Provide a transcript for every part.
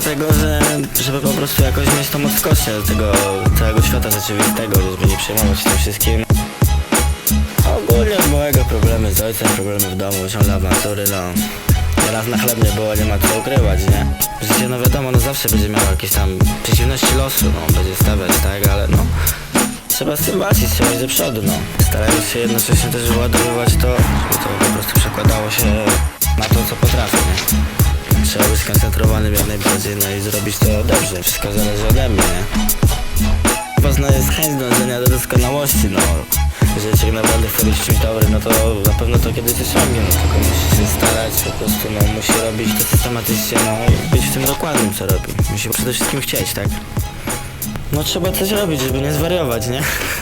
tego, że żeby po prostu jakoś mieć tą koście do tego całego świata rzeczywistego, żeby nie przejmować się tym wszystkim. Ogólnie małego problemy z ojcem, problemy w domu, ciągle awantury, no. Teraz na chleb nie było, nie ma co ukrywać, nie? Życie, no wiadomo, no zawsze będzie miało jakieś tam przeciwności losu, no, będzie stawiać, tak, ale no... Trzeba z tym walczyć, trzeba iść do przodu, no. Starając się jednocześnie też wyładowywać to, żeby to po prostu przekładało się na to, co potrafię, nie? Trzeba być skoncentrowanym jak najbardziej, no i zrobić to dobrze. Wszystko zależy ode mnie, nie? Ważna jest chęć dążenia do doskonałości, no. Jeżeli człowiek naprawdę chce być czymś dobry, no to na pewno to kiedyś osiągnie, no tylko musi się starać, po prostu, no, musi robić to systematycznie, no i być w tym dokładnym, co robi. Musi przede wszystkim chcieć, tak? No trzeba coś robić, żeby nie zwariować, nie?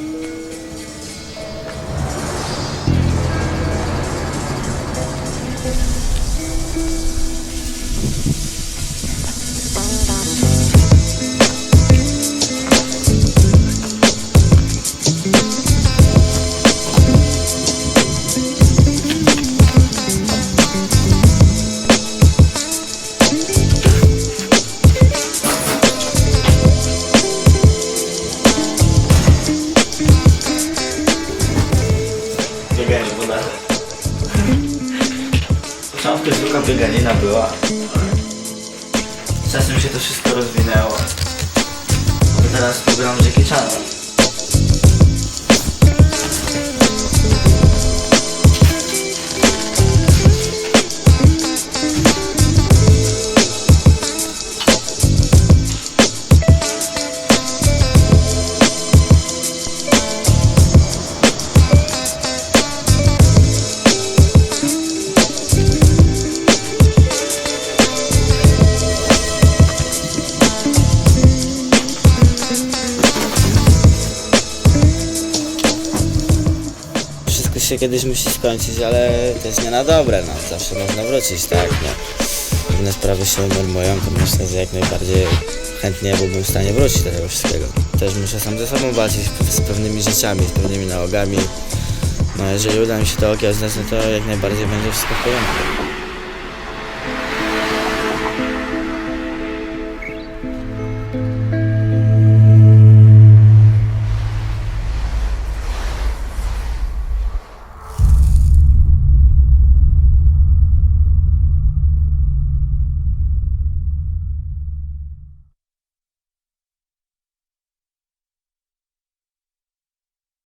W początku zwykła bieganina była. Czasem się to wszystko rozwinęło. Teraz program Jackie Chana. Się kiedyś musi skończyć, ale też nie na dobre, no. Zawsze można wrócić, tak, no. Pewne sprawy się unormują, to myślę, że jak najbardziej chętnie byłbym w stanie wrócić do tego wszystkiego. Też muszę sam ze sobą walczyć z pewnymi rzeczami, z pewnymi nałogami. No jeżeli uda mi się to okiełznać, no to jak najbardziej będzie wszystko w porządku.